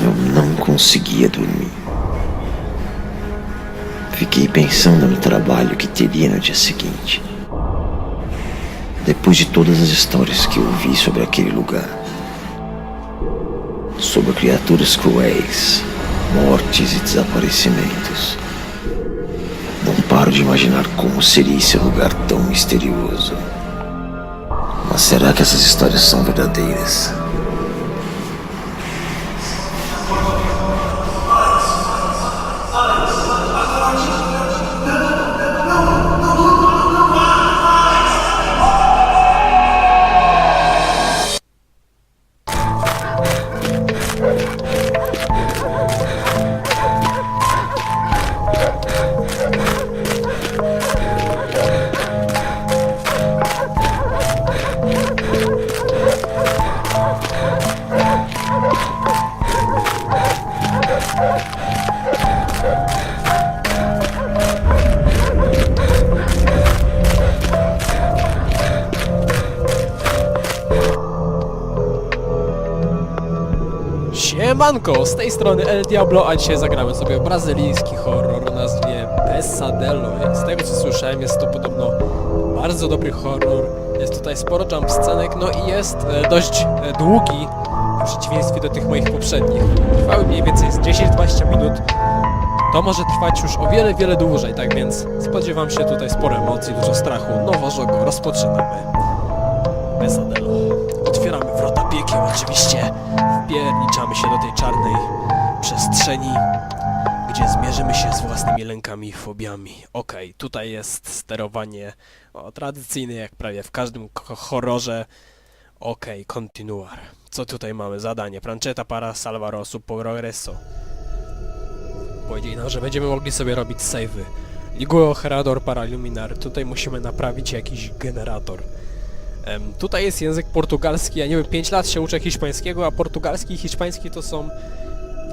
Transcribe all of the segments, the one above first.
Eu não conseguia dormir. Fiquei pensando no trabalho que teria no dia seguinte. Depois de todas as histórias que eu ouvi sobre aquele lugar. Sobre criaturas cruéis, mortes e desaparecimentos. Não paro de imaginar como seria esse lugar tão misterioso. Mas será que essas histórias são verdadeiras? Siemanko, z tej strony El Diablo, a dzisiaj zagramy sobie brazylijski horror o nazwie Pesadelo. Z tego co słyszałem jest to podobno bardzo dobry horror. Jest tutaj sporo jump scenek, no i jest e, dość e, długi w przeciwieństwie do tych moich poprzednich. Trwały mniej więcej z 10-20 minut. To może trwać już o wiele, wiele dłużej, tak więc spodziewam się tutaj sporo emocji, dużo strachu. Nowożogo, rozpoczynamy. Pesadelo. Piekieł oczywiście. Wpierniczamy się do tej czarnej przestrzeni, gdzie zmierzymy się z własnymi lękami i fobiami. Okej, tutaj jest sterowanie o, tradycyjne jak prawie w każdym horrorze. Okej, continuar. Co tutaj mamy? Zadanie. Prancheta para salvaro su progreso. Powiedzieli nam, że będziemy mogli sobie robić save'y. Liguo Herador para Luminar. Tutaj musimy naprawić jakiś generator. Tutaj jest język portugalski, ja nie wiem, 5 lat się uczę hiszpańskiego, a portugalski i hiszpański to są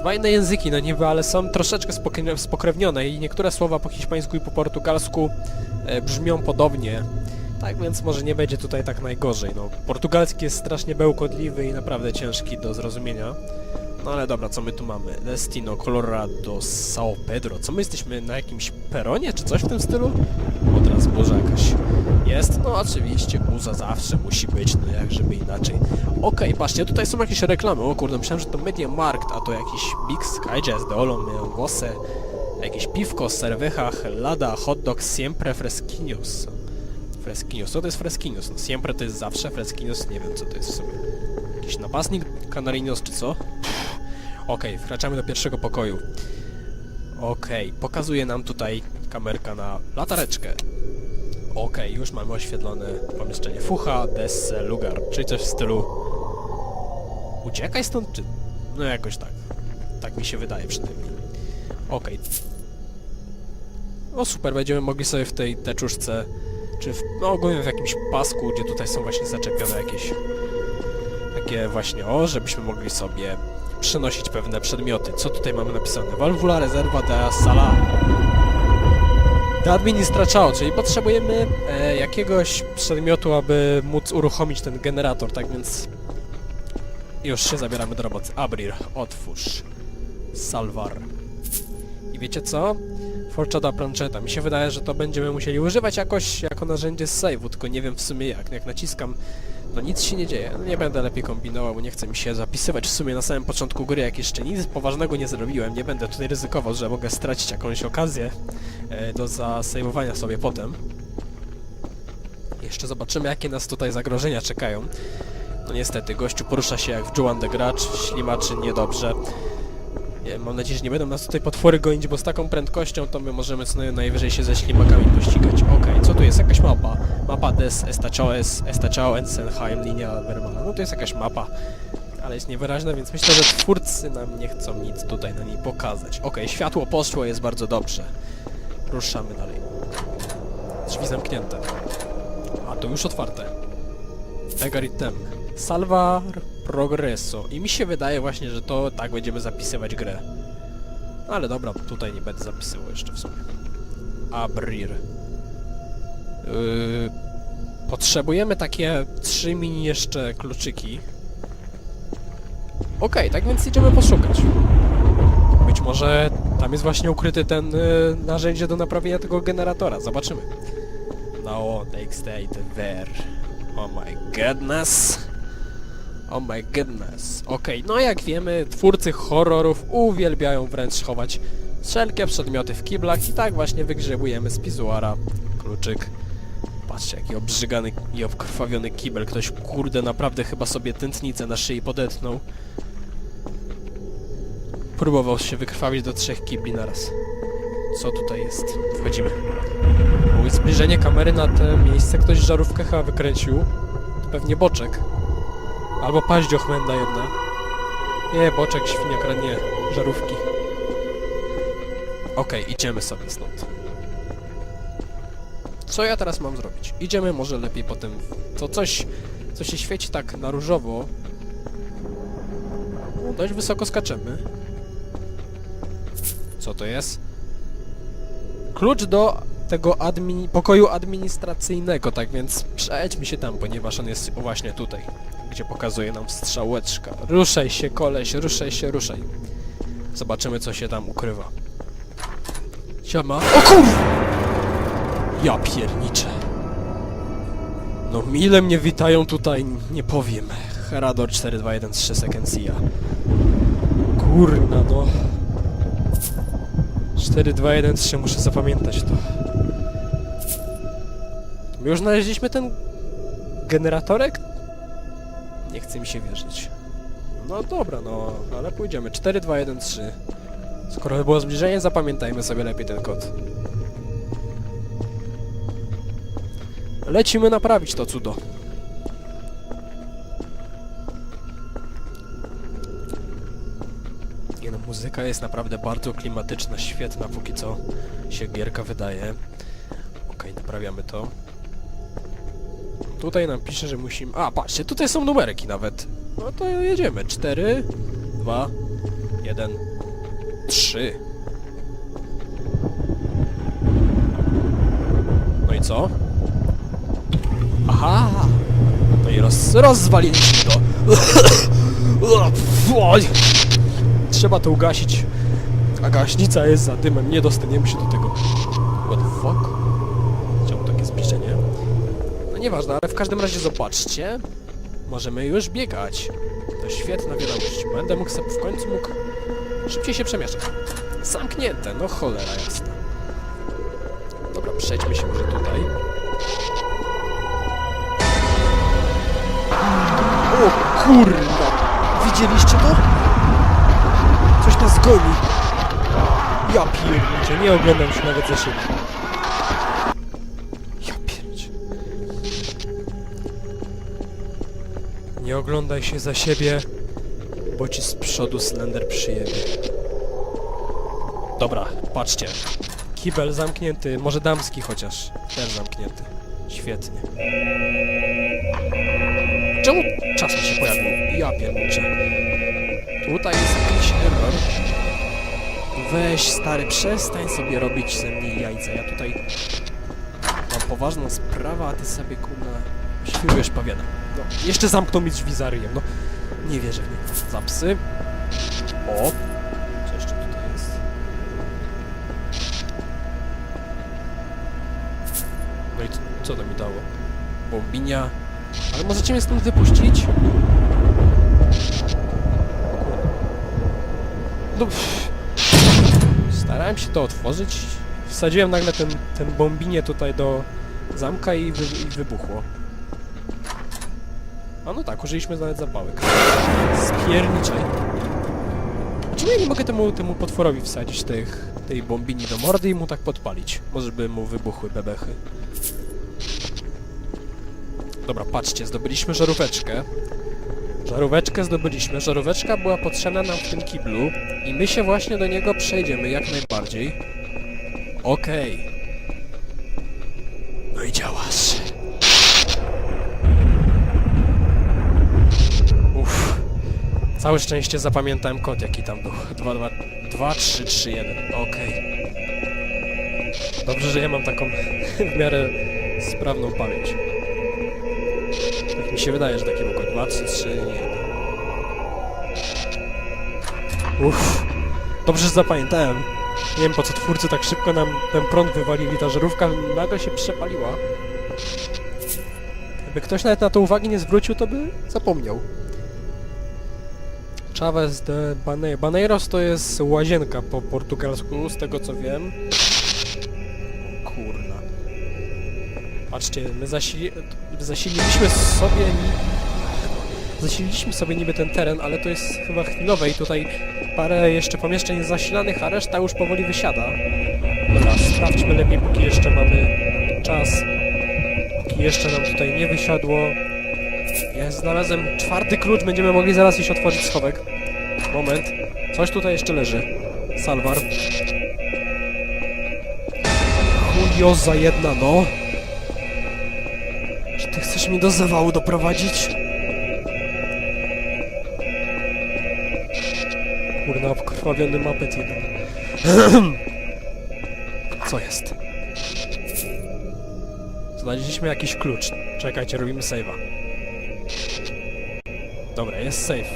dwa inne języki, no niby, ale są troszeczkę spokre- spokrewnione i niektóre słowa po hiszpańsku i po portugalsku e, brzmią podobnie. Tak więc może nie będzie tutaj tak najgorzej, no. Portugalski jest strasznie bełkotliwy i naprawdę ciężki do zrozumienia. No ale dobra, co my tu mamy? Destino, Colorado, São Pedro. Co my jesteśmy na jakimś peronie, czy coś w tym stylu? O, teraz burza jakaś jest. No oczywiście, burza zawsze musi być, no jak żeby inaczej. Okej, patrzcie, tutaj są jakieś reklamy. O kurde, myślałem, że to Media Markt, a to jakiś Mix, Jazz, de Olo, Głosę, jakieś piwko, serwecha, helada, hot dog, siempre fresquinhos. Fresquinhos, co to jest fresquinhos? No siempre to jest zawsze, fresquinhos nie wiem co to jest w sumie. Jakiś napastnik, canarinos czy co? Okej, wkraczamy do pierwszego pokoju. Okej, pokazuje nam tutaj kamerka na latareczkę. Okej, już mamy oświetlone pomieszczenie. Fucha, des, lugar, czyli coś w stylu... Uciekaj stąd, czy... No jakoś tak. Tak mi się wydaje przynajmniej. Okej. No super, będziemy mogli sobie w tej teczuszce, czy w, no ogólnie w jakimś pasku, gdzie tutaj są właśnie zaczepione jakieś takie właśnie, o, żebyśmy mogli sobie przenosić pewne przedmioty. Co tutaj mamy napisane? Valvula rezerva de sala de administrachao, czyli potrzebujemy e, jakiegoś przedmiotu, aby móc uruchomić ten generator, tak więc już się zabieramy do roboty. Abrir, otwórz. Salvar. I wiecie co? Forchada Plancheta. Mi się wydaje, że to będziemy musieli używać jakoś jako narzędzie z save'u, tylko nie wiem w sumie jak. Jak naciskam, to nic się nie dzieje. No nie będę lepiej kombinował, bo nie chcę mi się zapisywać w sumie na samym początku gry, jak jeszcze nic poważnego nie zrobiłem. Nie będę tutaj ryzykował, że mogę stracić jakąś okazję e, do zasejmowania sobie potem. Jeszcze zobaczymy, jakie nas tutaj zagrożenia czekają. No niestety, gościu porusza się jak w Joan the Grudge, ślimaczy niedobrze. Nie, mam nadzieję, że nie będą nas tutaj potwory gonić, bo z taką prędkością to my możemy co naj- najwyżej się ze ślimakami pościgać. Okej, co tu jest? Jakaś mapa. Mapa des Estachoes, Estachao Ensenheim, linia Vermana. No to jest jakaś mapa, ale jest niewyraźna, więc myślę, że twórcy nam nie chcą nic tutaj na niej pokazać. Okej, światło poszło, jest bardzo dobrze. Ruszamy dalej. Drzwi zamknięte. A, to już otwarte. Egaritem. Salvar Progresso. I mi się wydaje właśnie, że to tak będziemy zapisywać grę. No ale dobra, tutaj nie będę zapisywał jeszcze w sumie. Abrir. Yy, potrzebujemy takie trzy mini jeszcze kluczyki. Okej, tak więc idziemy poszukać. Być może tam jest właśnie ukryty ten y, narzędzie do naprawienia tego generatora. Zobaczymy. No, take stay there. Oh my goodness. Oh my goodness. Okej, no jak wiemy, twórcy horrorów uwielbiają wręcz chować wszelkie przedmioty w kiblach i tak właśnie wygrzebujemy z pizuara kluczyk. Patrzcie, jaki obrzygany i obkrwawiony kibel. Ktoś, kurde, naprawdę chyba sobie tętnicę na szyi podetnął. Próbował się wykrwawić do trzech kibli naraz. Co tutaj jest? Wchodzimy. Mój zbliżenie kamery na te miejsce ktoś żarówkę chyba wykręcił. To pewnie boczek. Albo paździochmęda jedna. Nie, boczek, świnia kradnie żarówki. Okej, idziemy sobie stąd. Co ja teraz mam zrobić? Idziemy może lepiej potem... To coś, co się świeci tak na różowo. No, dość wysoko skaczemy. Co to jest? Klucz do tego admini pokoju administracyjnego, tak więc przejdźmy się tam, ponieważ on jest właśnie tutaj, gdzie pokazuje nam strzałeczka. Ruszaj się, koleś, ruszaj się, ruszaj. Zobaczymy, co się tam ukrywa. Siema. O kur... Ja pierniczę. No mile mnie witają tutaj, nie powiem. Herador 4213 Sekensia. Kurna no. 4213 muszę zapamiętać to. My już znaleźliśmy ten generatorek? Nie chce mi się wierzyć. No dobra, no, ale pójdziemy. 4213. Skoro było zbliżenie, zapamiętajmy sobie lepiej ten kod. Lecimy naprawić to cudo. Nie no, muzyka jest naprawdę bardzo klimatyczna, świetna, póki co się gierka wydaje. Okej, naprawiamy to. Tutaj nam pisze, że musimy... A, patrzcie, tutaj są numerki nawet. No to jedziemy. 4, 2, 1, 3. No i co? Aha! No i roz, rozwaliliśmy to. Trzeba to ugasić. A gaśnica jest za dymem, nie dostaniemy się do tego. What the fuck? Czemu takie zbliżenie? No nieważne, ale w każdym razie zobaczcie. Możemy już biegać. To świetna wiadomość. Będę mógł w końcu mógł szybciej się przemieszczać. Zamknięte, no cholera jasna. Dobra, przejdźmy się może tutaj. O kurwa! Widzieliście to? Coś nas goni. Ja pierniczę, nie oglądam się nawet za siebie. Nie oglądaj się za siebie, bo ci z przodu Slender przyjebie. Dobra, patrzcie. Kibel zamknięty, może damski chociaż. Też zamknięty. Świetnie. Czemu czas mi się pojawił? Ja pierniczę. Tutaj jest jakiś error. Weź stary, przestań sobie robić ze mnie jajca. Ja tutaj mam poważną sprawę, a ty sobie kurna świrujesz pawiana. Jeszcze zamknął mi drzwi za ryjem, no. Nie wierzę w nie. Za psy. O! Co jeszcze tutaj jest? No i co to mi dało? Bombinia. Ale możecie mnie stąd wypuścić? No, pff. Starałem się to otworzyć. Wsadziłem nagle ten, ten bombinie tutaj do zamka i, wy, i wybuchło. A no tak, użyliśmy nawet zapałek. Spierniczaj. Czemu ja nie mogę temu, temu potworowi wsadzić tych, tej bombini do mordy i mu tak podpalić? Może by mu wybuchły bebechy. Dobra, patrzcie, zdobyliśmy żaróweczkę. Żaróweczkę zdobyliśmy. Żaróweczka była potrzebna nam w tym kiblu i my się właśnie do niego przejdziemy jak najbardziej. Okej. No i działasz. Całe szczęście zapamiętałem kod jaki tam był. 2, 2, 2 3, 3, 1. Okej. Dobrze, że ja mam taką w miarę sprawną pamięć. Tak mi się wydaje, że taki był kod 2, 3, 3, 1. Uff. Dobrze, że zapamiętałem. Nie wiem po co twórcy tak szybko nam ten prąd wywalili, ta żarówka nagle się przepaliła. Jakby ktoś nawet na to uwagi nie zwrócił, to by zapomniał. Chavez de Bane Baneiros to jest łazienka po portugalsku, z tego co wiem. Kurna. Patrzcie, my zasili zasililiśmy sobie... Zasililiśmy sobie niby ten teren, ale to jest chyba chwilowe i tutaj parę jeszcze pomieszczeń zasilanych, a reszta już powoli wysiada. Dobra, sprawdźmy lepiej, póki jeszcze mamy czas. Póki jeszcze nam tutaj nie wysiadło. Ja znalazłem czwarty klucz, będziemy mogli zaraz iść otworzyć schowek. Moment. Coś tutaj jeszcze leży. Salwar. Julioza jedna, no. Czy ty chcesz mnie do zawału doprowadzić? Kurna, obkrwawiony mapet jeden. Co jest? Znaleźliśmy jakiś klucz. Czekajcie, robimy save'a. Dobra, jest save.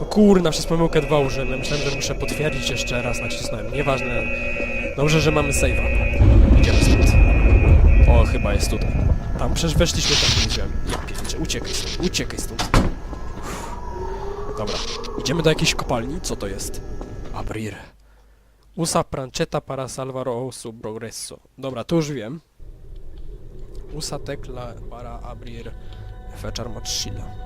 No kurna, przez pomyłkę dwa użyłem. Myślałem, że muszę potwierdzić jeszcze raz, nacisnąłem. Nieważne. Dobrze, że mamy save'a. Idziemy stąd. O, chyba jest tutaj. Tam przecież weszliśmy tam, gdzie widziałem. Ja uciekaj stąd, uciekaj stąd. Uff. Dobra, idziemy do jakiejś kopalni. Co to jest? Abrir. Usa prancetta para salvar o su progresso. Dobra, to już wiem. Usa tecla para abrir fechar mochila.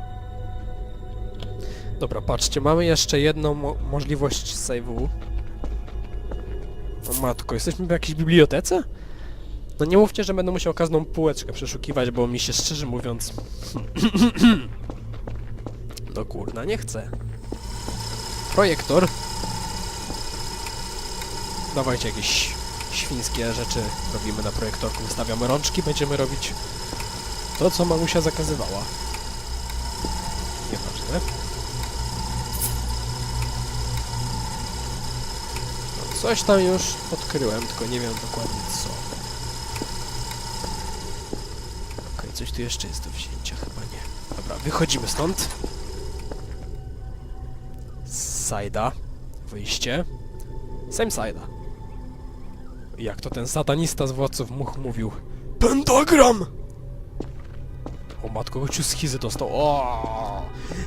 Dobra, patrzcie, mamy jeszcze jedną mo możliwość save'u. O matko, jesteśmy w jakiejś bibliotece? No nie mówcie, że będę musiał każdą półeczkę przeszukiwać, bo mi się szczerze mówiąc... no kurna, nie chcę. Projektor. Dawajcie jakieś świńskie rzeczy robimy na projektorku. Wystawiamy rączki, będziemy robić to, co mamusia zakazywała. Nieważne. Coś tam już odkryłem, tylko nie wiem dokładnie co. Okej, coś tu jeszcze jest do wzięcia, chyba nie. Dobra, wychodzimy stąd. Sajda. Wyjście. Same Sajda. Jak to ten satanista z władców much mówił. Pentagram! O matko, gościu schizy dostał. O!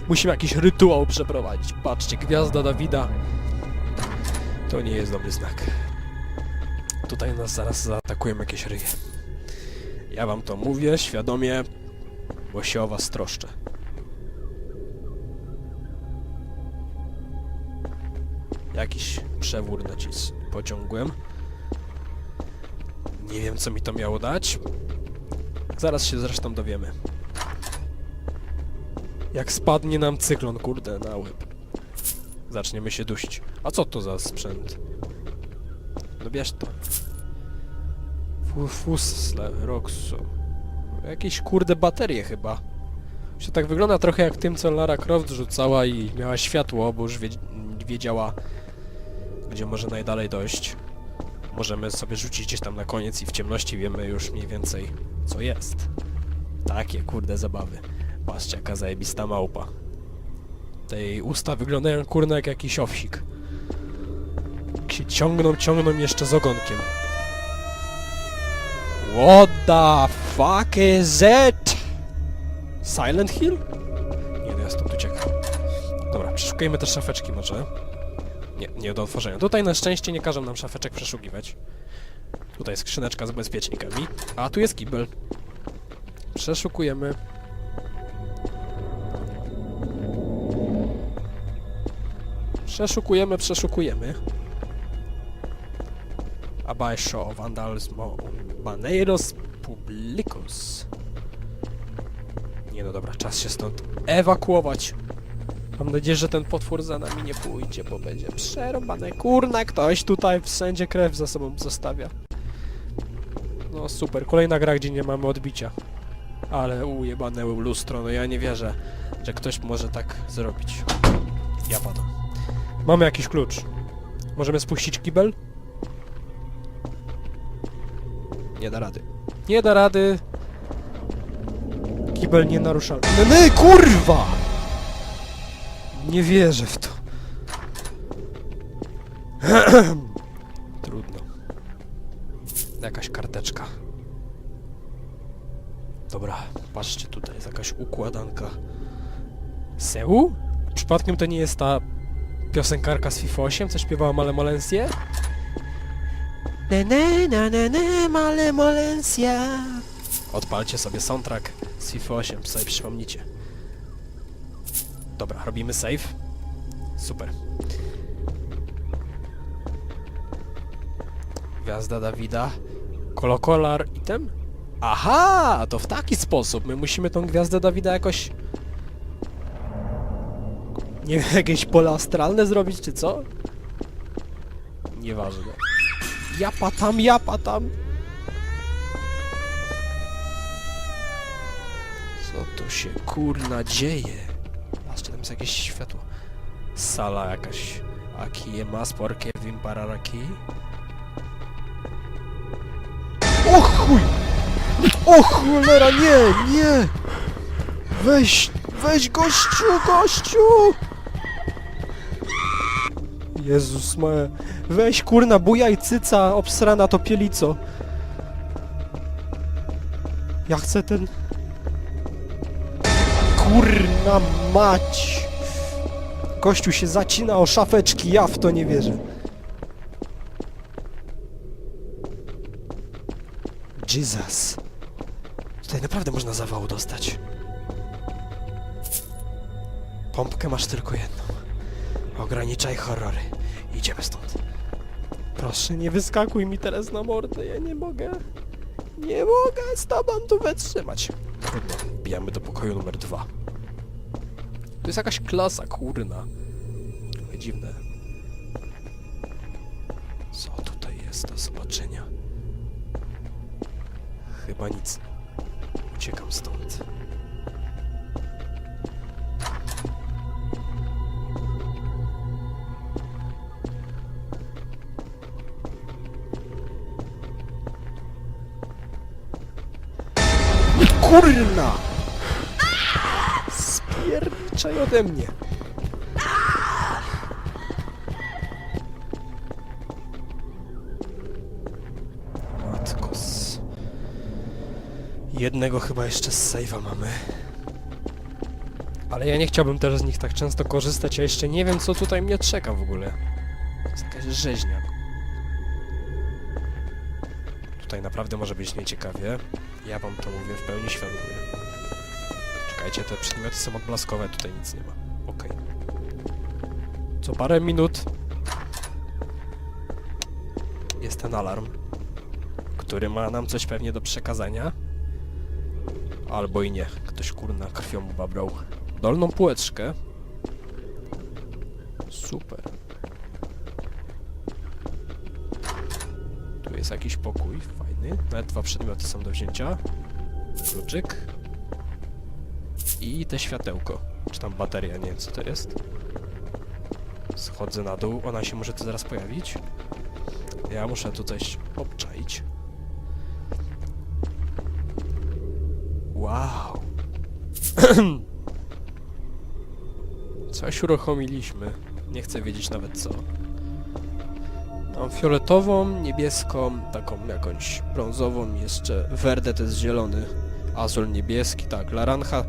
Musimy jakiś rytuał przeprowadzić. Patrzcie, gwiazda Dawida. To nie jest dobry znak. Tutaj nas zaraz zaatakują jakieś ryje. Ja wam to mówię świadomie, bo się o was troszczę. Jakiś przewór nacis pociągłem. Nie wiem, co mi to miało dać. Zaraz się zresztą dowiemy. Jak spadnie nam cyklon, kurde, na łeb. Zaczniemy się dusić. A co to za sprzęt? No bierz to. Fu- Fusle Roxo. Jakieś kurde baterie chyba. Się tak wygląda trochę jak tym, co Lara Croft rzucała i miała światło, bo już wiedz- wiedziała, gdzie może najdalej dojść. Możemy sobie rzucić gdzieś tam na koniec i w ciemności wiemy już mniej więcej, co jest. Takie kurde zabawy. Patrzcie, jaka zajebista małpa. Te jej usta wyglądają kurna jak jakiś owsik. Jak się ciągną, ciągną jeszcze z ogonkiem. What the fuck is it? Silent Hill? Nie, no ja stąd uciekam. Dobra, przeszukajmy te szafeczki może. Nie, nie do otworzenia. Tutaj na szczęście nie każą nam szafeczek przeszukiwać. Tutaj skrzyneczka z bezpiecznikami. A tu jest kibel. Przeszukujemy. Przeszukujemy, przeszukujemy. Abaixo vandalismo baneiros publicos. Nie no dobra, czas się stąd ewakuować. Mam nadzieję, że ten potwór za nami nie pójdzie, bo będzie przerobane. Kurna, ktoś tutaj wszędzie krew za sobą zostawia. No super, kolejna gra, gdzie nie mamy odbicia. Ale ujebane lustro, no ja nie wierzę, że ktoś może tak zrobić. Ja padam. Mamy jakiś klucz. Możemy spuścić kibel? Nie da rady. Nie da rady. Kibel nienaruszalny. No, no kurwa! Nie wierzę w to. Trudno. Jakaś karteczka. Dobra, patrzcie, tutaj jest jakaś układanka. Seu? Przypadkiem to nie jest ta piosenkarka z FIFA 8, co śpiewała Malemolencję? Ne, ne, na, ne, ne, Malemolencja. Odpalcie sobie soundtrack z FIFA 8, sobie przypomnicie. Dobra, robimy save. Super. Gwiazda Dawida. Kolokolar item? Aha, to w taki sposób. My musimy tą gwiazdę Dawida jakoś... Nie wiem, jakieś pole astralne zrobić, czy co? Nieważne. Japa tam, japa tam. Co tu się kurna dzieje? Patrzcie, tam jest jakieś światło. Sala jakaś. Aquí je más porque vim parar. O chuj! O cholera, nie, nie! Weź, weź gościu, gościu! Jezus ma... Weź kurna, bujaj cyca, obsrana to pielico. Ja chcę ten... Kurna mać! Gościu się zacina o szafeczki, ja w to nie wierzę. Jesus. Tutaj naprawdę można zawału dostać. Pompkę masz tylko jedną. Ograniczaj horrory. Idziemy stąd. Proszę, nie wyskakuj mi teraz na mordę, ja nie mogę. Nie mogę z tobą tu wytrzymać. Trudno, wbijamy do pokoju numer dwa. To jest jakaś klasa, kurna. Trochę dziwne. Co tutaj jest do zobaczenia? Chyba nic. Uciekam stąd. Kurna! Spierniczaj ode mnie. Matkos. Jednego chyba jeszcze z save'a mamy. Ale ja nie chciałbym też z nich tak często korzystać, ja jeszcze nie wiem co tutaj mnie czeka w ogóle. To jest jakaś rzeźnia. Tutaj naprawdę może być nieciekawie. Ja wam to mówię w pełni świadomie. Czekajcie, te przedmioty są odblaskowe, tutaj nic nie ma. Okej. Co parę minut jest ten alarm, który ma nam coś pewnie do przekazania. Albo i nie. Ktoś kurna krwią babrał. Dolną półeczkę. Super. Tu jest jakiś pokój, fajny. Nawet dwa przedmioty są do wzięcia. Kluczyk. I te światełko. Czy tam bateria, nie wiem co to jest. Schodzę na dół, ona się może tu zaraz pojawić. Ja muszę tu coś obczaić. Wow. Coś uruchomiliśmy. Nie chcę wiedzieć nawet co. Mam fioletową, niebieską, taką jakąś brązową, jeszcze verde to jest zielony, azul niebieski, tak, larancha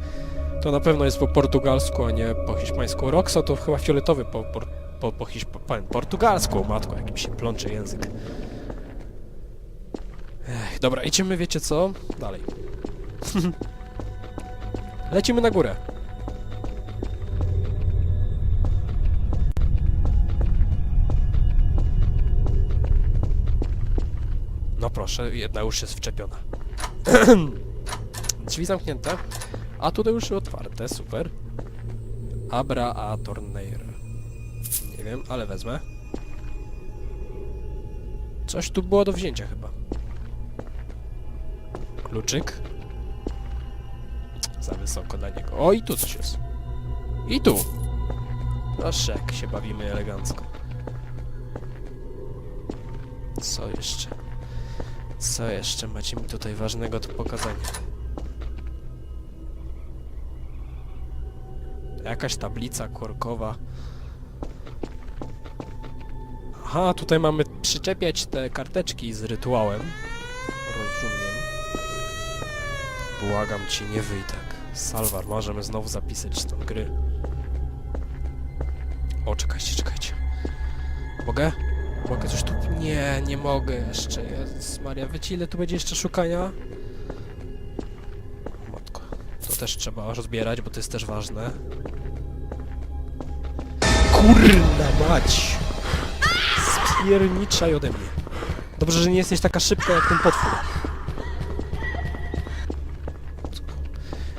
to na pewno jest po portugalsku, a nie po hiszpańsku. Roxa to chyba fioletowy po, po, po, po hiszpa, portugalsku, matko, jak mi się plącze język. Ech, dobra, idziemy, wiecie co? Dalej. Lecimy na górę. No proszę, jedna już jest wczepiona. Drzwi zamknięte, a tutaj już otwarte, super. Abra a Torneir. Nie wiem, ale wezmę. Coś tu było do wzięcia chyba. Kluczyk. Za wysoko dla niego. O, i tu coś jest. I tu. Proszę, jak się bawimy elegancko. Co jeszcze? Co jeszcze macie mi tutaj ważnego do pokazania? Jakaś tablica korkowa. Aha, tutaj mamy przyczepiać te karteczki z rytuałem. Rozumiem. Błagam cię, nie wyj tak. Salvar, możemy znowu zapisać z tą gry. O, czekajcie, czekajcie. Mogę? Mogę coś tu... Nie, nie mogę jeszcze. Jezus Maria, wiecie ile tu będzie jeszcze szukania? Matko. To też trzeba rozbierać, bo to jest też ważne. Kurna mać! Spierniczaj ode mnie. Dobrze, że nie jesteś taka szybka jak ten potwór.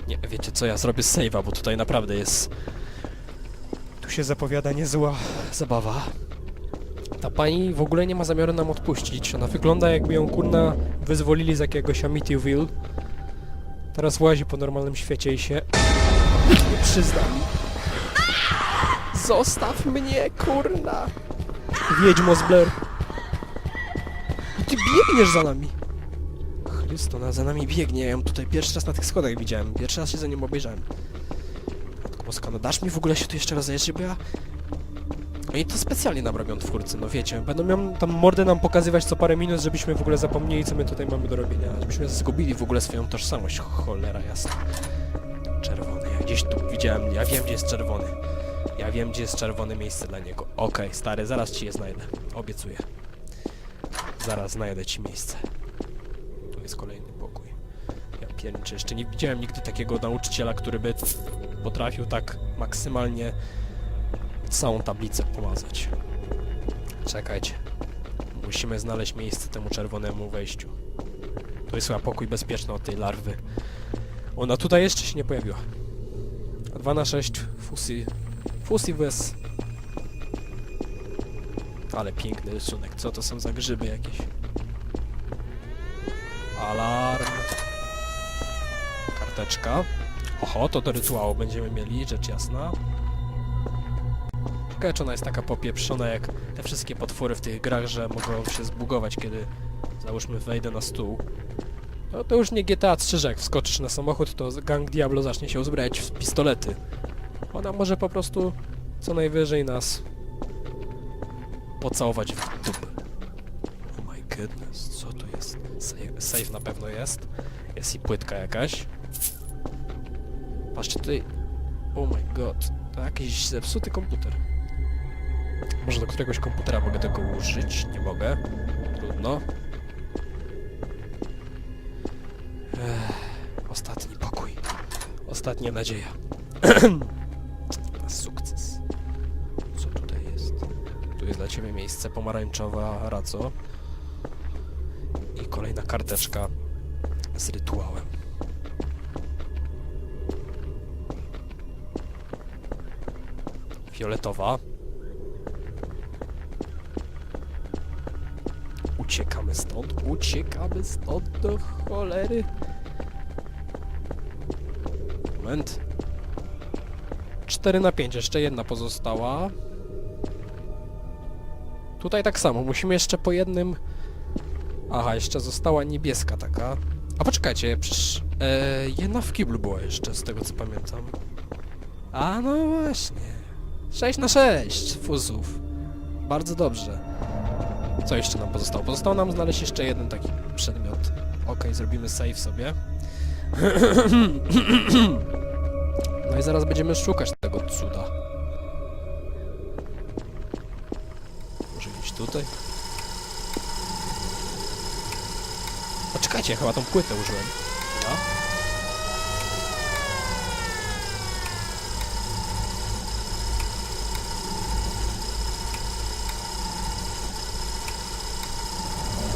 Nie, wiecie co, ja zrobię save'a, bo tutaj naprawdę jest... Tu się zapowiada niezła zabawa. Pani w ogóle nie ma zamiaru nam odpuścić. Ona wygląda jakby ją kurna wyzwolili z jakiegoś Amityville. Teraz łazi po normalnym świecie i się nie przyzna. Zostaw mnie, kurna! Wiedźmo z Blair. I ty biegniesz za nami! Chrysto, ona za nami biegnie. Ja ją tutaj pierwszy raz na tych schodach widziałem. Pierwszy raz się za nią obejrzałem. Matko Boska, no dasz mi w ogóle się tu jeszcze raz zajeżdżać, bo ja... Oni to specjalnie nam robią twórcy, no wiecie. Będą miał tam mordę nam pokazywać co parę minut, żebyśmy w ogóle zapomnieli, co my tutaj mamy do robienia. Żebyśmy zgubili w ogóle swoją tożsamość. Cholera jasna. Czerwony. Ja gdzieś tu widziałem... Ja wiem, gdzie jest czerwony. Ja wiem, gdzie jest czerwone miejsce dla niego. Okej, stary, zaraz ci je znajdę. Obiecuję. Zaraz znajdę ci miejsce. Tu jest kolejny pokój. Ja pierniczę, jeszcze nie widziałem nigdy takiego nauczyciela, który by potrafił tak maksymalnie całą tablicę pomazać. Czekajcie. Musimy znaleźć miejsce temu czerwonemu wejściu. To jest chyba pokój bezpieczny od tej larwy. Ona tutaj jeszcze się nie pojawiła. 2 na 6 Fusi. Fusi vs. Ale piękny rysunek. Co to są za grzyby jakieś? Alarm. Karteczka. Oho, to do rytuału będziemy mieli, rzecz jasna. Czy ona jest taka popieprzona jak te wszystkie potwory w tych grach, że mogą się zbugować, kiedy załóżmy wejdę na stół. No to już nie GTA 3, że jak wskoczysz na samochód, to gang Diablo zacznie się uzbrajać w pistolety. Ona może po prostu co najwyżej nas pocałować w dupę. Oh my goodness, co to jest? Save na pewno jest. Jest i płytka jakaś. Patrzcie tutaj. Oh my god, to jakiś zepsuty komputer. Może do któregoś komputera mogę tego użyć? Nie mogę. Trudno. Ech, ostatni pokój. Ostatnia nadzieja. Na sukces. Co tutaj jest? Tu jest dla ciebie miejsce pomarańczowa raco. I kolejna karteczka z rytuałem. Fioletowa. Uciekamy stąd, uciekamy stąd do cholery. Moment. 4 na 5, jeszcze jedna pozostała. Tutaj tak samo, musimy jeszcze po jednym... Aha, jeszcze została niebieska taka. A poczekajcie, przecież e, jedna w kiblu była jeszcze, z tego co pamiętam. A no właśnie. 6 na 6 fuzów. Bardzo dobrze. Co jeszcze nam pozostało? Pozostało nam znaleźć jeszcze jeden taki przedmiot. Okej, zrobimy save sobie. No i zaraz będziemy szukać tego cuda. Może gdzieś tutaj? Poczekajcie, chyba tą płytę użyłem. No.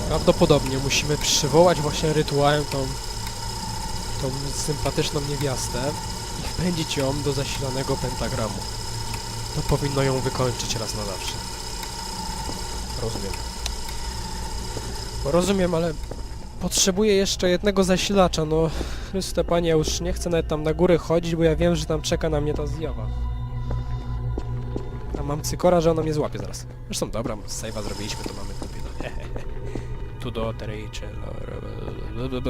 Prawdopodobnie musimy przywołać właśnie rytuałem tą, tą sympatyczną niewiastę i wpędzić ją do zasilanego pentagramu. To powinno ją wykończyć raz na zawsze. Rozumiem. Rozumiem, ale potrzebuję jeszcze jednego zasilacza, no Chryste Panie, już nie chcę nawet tam na górę chodzić, bo ja wiem, że tam czeka na mnie ta zjawa. A mam cykora, że ona mnie złapie zaraz. Zresztą dobra, save'a zrobiliśmy, to mamy to daughter Rachel. No,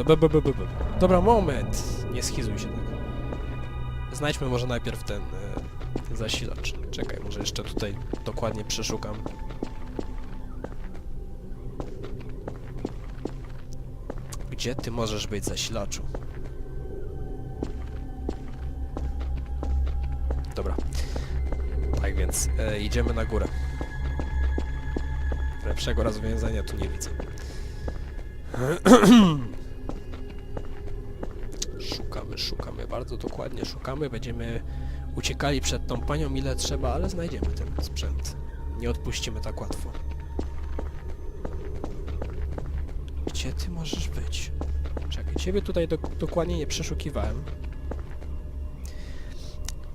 Dobra, moment! Nie schizuj się tak. Znajdźmy może najpierw ten e, zasilacz. Czekaj, może jeszcze tutaj dokładnie przeszukam. Gdzie ty możesz być zasilaczu? Dobra. Tak więc e, idziemy na górę. Lepszego rozwiązania tu nie widzę. Szukamy, szukamy, bardzo dokładnie szukamy. Będziemy uciekali przed tą panią ile trzeba, ale znajdziemy ten sprzęt. Nie odpuścimy tak łatwo. Gdzie ty możesz być? Czekaj, ciebie tutaj do, dokładnie nie przeszukiwałem.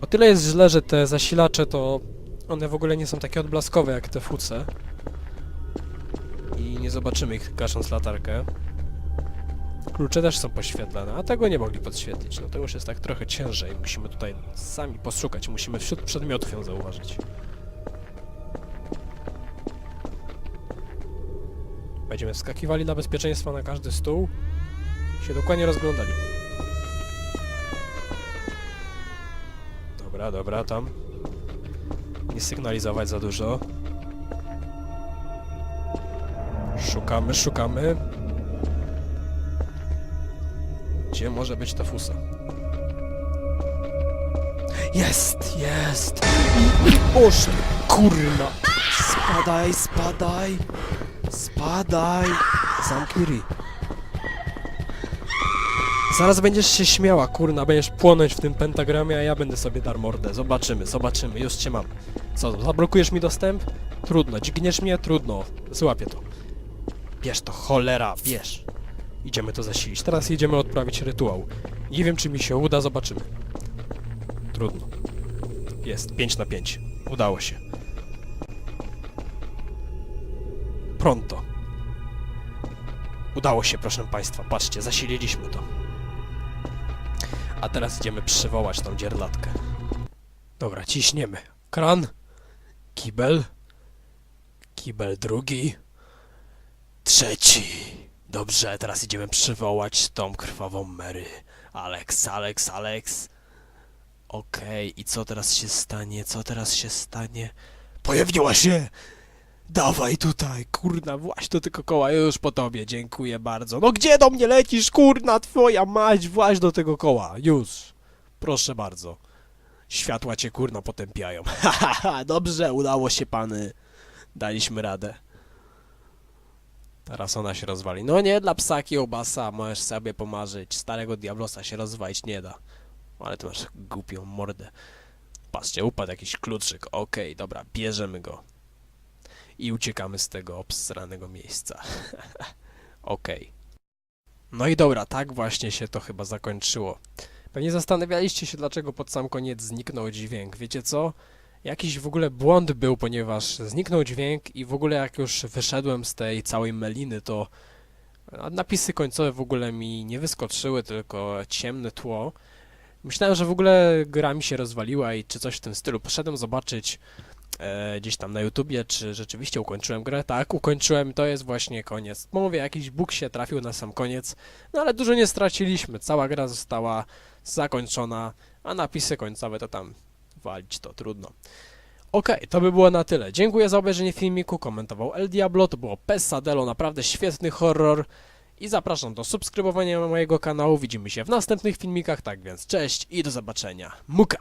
O tyle jest źle, że te zasilacze to one w ogóle nie są takie odblaskowe jak te fuce. Nie zobaczymy ich gasząc latarkę. Klucze też są poświetlane, a tego nie mogli podświetlić. No to już jest tak trochę ciężej. Musimy tutaj sami poszukać. Musimy wśród przedmiotów ją zauważyć. Będziemy wskakiwali na bezpieczeństwo na każdy stół. Się dokładnie rozglądali. Dobra, dobra, tam. Nie sygnalizować za dużo. Szukamy, szukamy. Gdzie może być ta fusa? Jest, jest! Oż, kurna! Spadaj, spadaj! Spadaj! Zamknij. Zaraz będziesz się śmiała, kurna, będziesz płonąć w tym pentagramie, a ja będę sobie dar mordę. Zobaczymy, zobaczymy, już cię mam. Co, zablokujesz mi dostęp? Trudno, dźgniesz mnie? Trudno. Złapię to. Bierz to, cholera, bierz. Idziemy to zasilić. Teraz idziemy odprawić rytuał. Nie wiem, czy mi się uda, zobaczymy. Trudno. Jest, 5 na 5. Udało się. Pronto. Udało się, proszę Państwa. Patrzcie, zasililiśmy to. A teraz idziemy przywołać tą dzierlatkę. Dobra, ciśniemy. Kran. Kibel. Kibel drugi. Trzeci. Dobrze, teraz idziemy przywołać tą krwawą Mary. Alex, Alex, Alex. Okej, i co teraz się stanie? Co teraz się stanie? Pojawiła się! Dawaj tutaj, kurna, właź do tego koła, już po tobie, dziękuję bardzo. No gdzie do mnie lecisz, kurna, twoja mać, właź do tego koła, już. Proszę bardzo. Światła cię, kurna, potępiają. Ha, ha, ha, dobrze, udało się, pany. Daliśmy radę. Teraz ona się rozwali. No nie, dla psa kiełbasa, możesz sobie pomarzyć. Starego Diablosa się rozwalić nie da. Ale ty masz głupią mordę. Patrzcie, upadł jakiś kluczyk. Okej, dobra, bierzemy go i uciekamy z tego obsranego miejsca. Okej. No i dobra, tak właśnie się to chyba zakończyło. Pewnie zastanawialiście się, dlaczego pod sam koniec zniknął dźwięk. Wiecie co? Jakiś w ogóle błąd był, ponieważ zniknął dźwięk i w ogóle jak już wyszedłem z tej całej meliny, to napisy końcowe w ogóle mi nie wyskoczyły, tylko ciemne tło. Myślałem, że w ogóle gra mi się rozwaliła i czy coś w tym stylu. Poszedłem zobaczyć e, gdzieś tam na YouTubie, czy rzeczywiście ukończyłem grę. Tak, ukończyłem, to jest właśnie koniec. Bo mówię, jakiś bóg się trafił na sam koniec, no ale dużo nie straciliśmy. Cała gra została zakończona, a napisy końcowe to tam walić to trudno. Okej, to by było na tyle. Dziękuję za obejrzenie filmiku, komentował El Diablo, to było Pesadelo, naprawdę świetny horror. I zapraszam do subskrybowania mojego kanału, widzimy się w następnych filmikach, tak więc cześć i do zobaczenia. Muka!